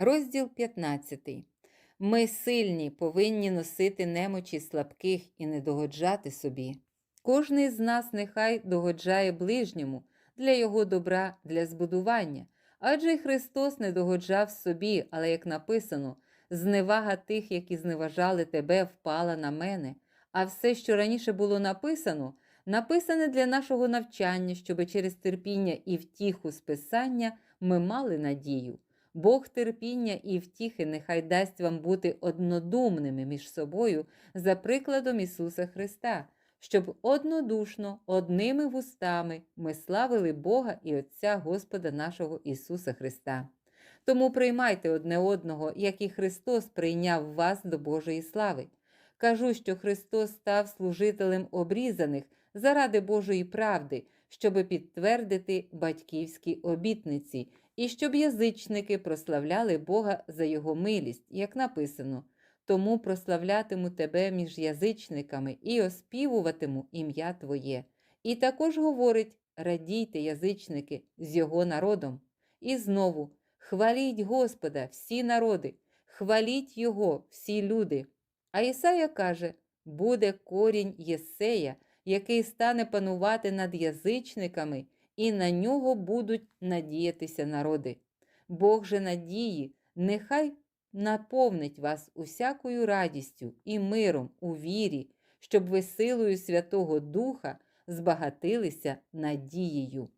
Розділ 15. Ми сильні, повинні носити немочі слабких і не догоджати собі. Кожний з нас нехай догоджає ближньому для його добра, для збудування. Адже Христос не догоджав собі, але як написано, зневага тих, які зневажали тебе, впала на мене. А все, що раніше було написано, написане для нашого навчання, щоби через терпіння і втіху з Писання ми мали надію. Бог терпіння і втіхи нехай дасть вам бути однодумними між собою за прикладом Ісуса Христа, щоб однодушно, одними вустами ми славили Бога і Отця Господа нашого Ісуса Христа. Тому приймайте одне одного, як і Христос прийняв вас до Божої слави. Кажу, що Христос став служителем обрізаних заради Божої правди, щоби підтвердити батьківські обітниці, і щоб язичники прославляли Бога за Його милість, як написано. Тому прославлятиму тебе між язичниками і оспівуватиму ім'я Твоє. І також говорить: радійте, язичники, з його народом. І знову хваліть Господа, всі народи, хваліть Його, всі люди. А Ісая каже: буде корінь Єсея, який стане панувати над язичниками, і на нього будуть надіятися народи. Бог же надії, нехай наповнить вас усякою радістю і миром у вірі, щоб ви силою Святого Духа збагатилися надією.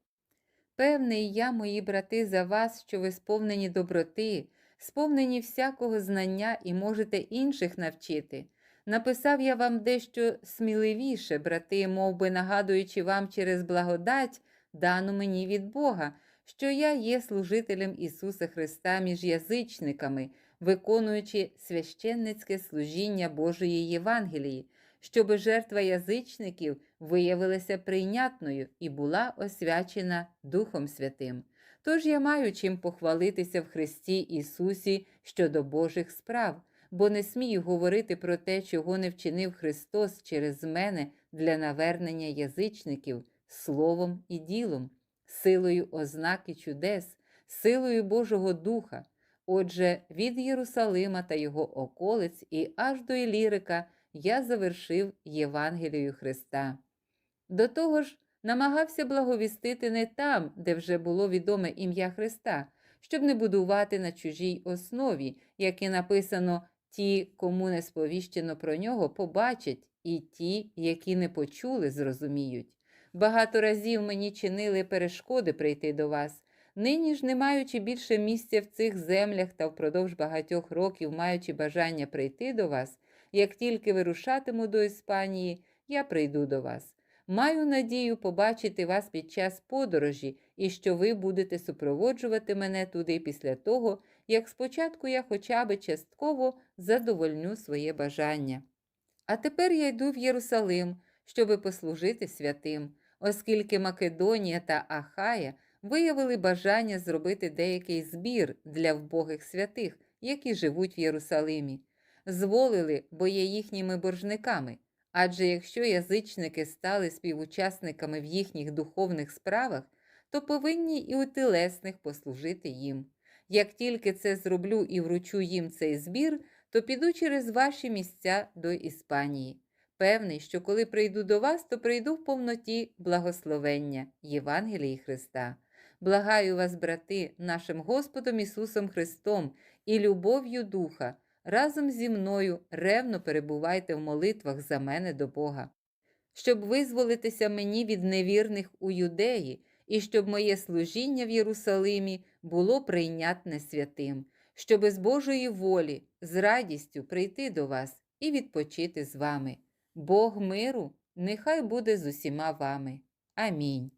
Певний я, мої брати, за вас, що ви сповнені доброти, сповнені всякого знання і можете інших навчити. Написав я вам дещо сміливіше, брати, мов би нагадуючи вам через благодать, дану мені від Бога, що я є служителем Ісуса Христа між язичниками, виконуючи священницьке служіння Божої Євангелії, щоби жертва язичників виявилася прийнятною і була освячена Духом Святим. Тож я маю чим похвалитися в Христі Ісусі щодо Божих справ, бо не смію говорити про те, чого не вчинив Христос через мене для навернення язичників словом і ділом, силою ознак і чудес, силою Божого Духа. Отже, від Єрусалима та його околиць і аж до Ілірика я завершив Євангелію Христа. До того ж, намагався благовістити не там, де вже було відоме ім'я Христа, щоб не будувати на чужій основі, як і написано, ті, кому не сповіщено про нього, побачать, і ті, які не почули, зрозуміють. Багато разів мені чинили перешкоди прийти до вас. Нині ж, не маючи більше місця в цих землях та впродовж багатьох років, маючи бажання прийти до вас, як тільки вирушатиму до Іспанії, я прийду до вас. Маю надію побачити вас під час подорожі і що ви будете супроводжувати мене туди після того, як спочатку я хоча би частково задовольню своє бажання. А тепер я йду в Єрусалим, щоби послужити святим, оскільки Македонія та Ахая виявили бажання зробити деякий збір для вбогих святих, які живуть в Єрусалимі. Зволили, бо є їхніми боржниками. Адже якщо язичники стали співучасниками в їхніх духовних справах, то повинні і у тілесних послужити їм. Як тільки це зроблю і вручу їм цей збір, то піду через ваші місця до Іспанії. Певний, що коли прийду до вас, то прийду в повноті благословення Євангелії Христа. Благаю вас, брати, нашим Господом Ісусом Христом і любов'ю Духа, разом зі мною ревно перебувайте в молитвах за мене до Бога, щоб визволитися мені від невірних у юдеї, і щоб моє служіння в Єрусалимі було прийнятне святим, щоби з Божої волі, з радістю прийти до вас і відпочити з вами. Бог миру нехай буде з усіма вами. Амінь.